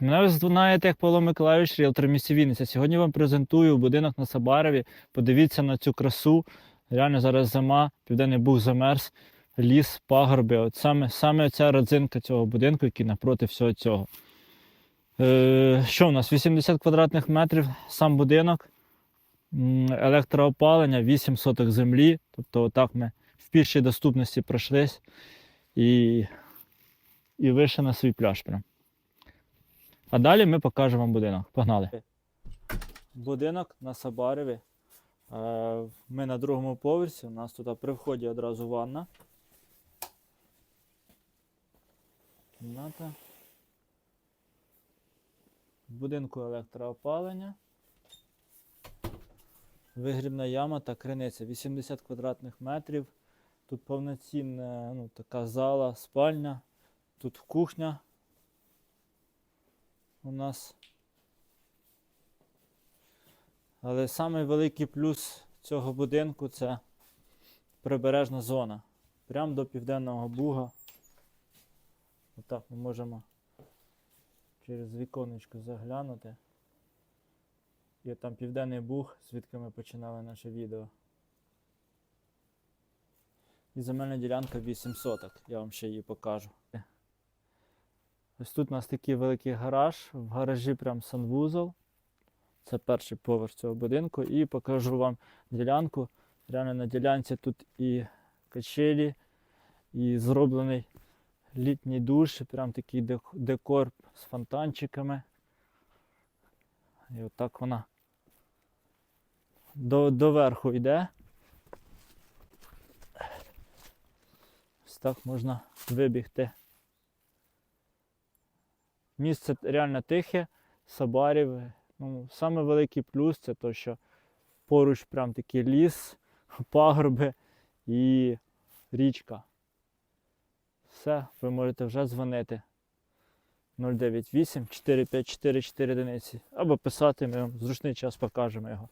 Мене ви знаєте як Павло Миколайович, ріелтор місті Вінниця. Сьогодні вам презентую будинок на Сабарові. Подивіться на цю красу. Реально зараз зима, південний буг замерз, ліс, пагорби. От саме, саме ця родзинка цього будинку, який напроти всього цього. Е, що у нас? 80 квадратних метрів сам будинок, електроопалення, 8 соток землі. Тобто, отак ми в пішій доступності пройшлись і, і вийшли на свій пляж. Прям. А далі ми покажемо вам будинок. Погнали. Будинок на Сабареві. Е, Ми на другому поверсі. У нас тут при вході одразу ванна. Кімната. Будинку електроопалення. Вигрібна яма та криниця. 80 квадратних метрів. Тут повноцінна ну, така зала, спальня. Тут кухня у нас. Але самий великий плюс цього будинку це прибережна зона. Прямо до Південного Буга. Отак ми можемо через віконечко заглянути. І там Південний Буг, звідки ми починали наше відео. І земельна ділянка 8 соток. Я вам ще її покажу. Ось тут у нас такий великий гараж. В гаражі прям санвузол. Це перший поверх цього будинку. І покажу вам ділянку. Реально на ділянці тут і качелі, і зроблений літній душ, прям такий декор з фонтанчиками. І отак вона до, до верху йде. Ось так можна вибігти. Місце реально тихе, Сабарів. Ну, саме великий плюс це то, що поруч прям такий ліс, пагорби і річка. Все, ви можете вже дзвонити 098 454 4 одиниці або писати, ми вам зручний час покажемо його.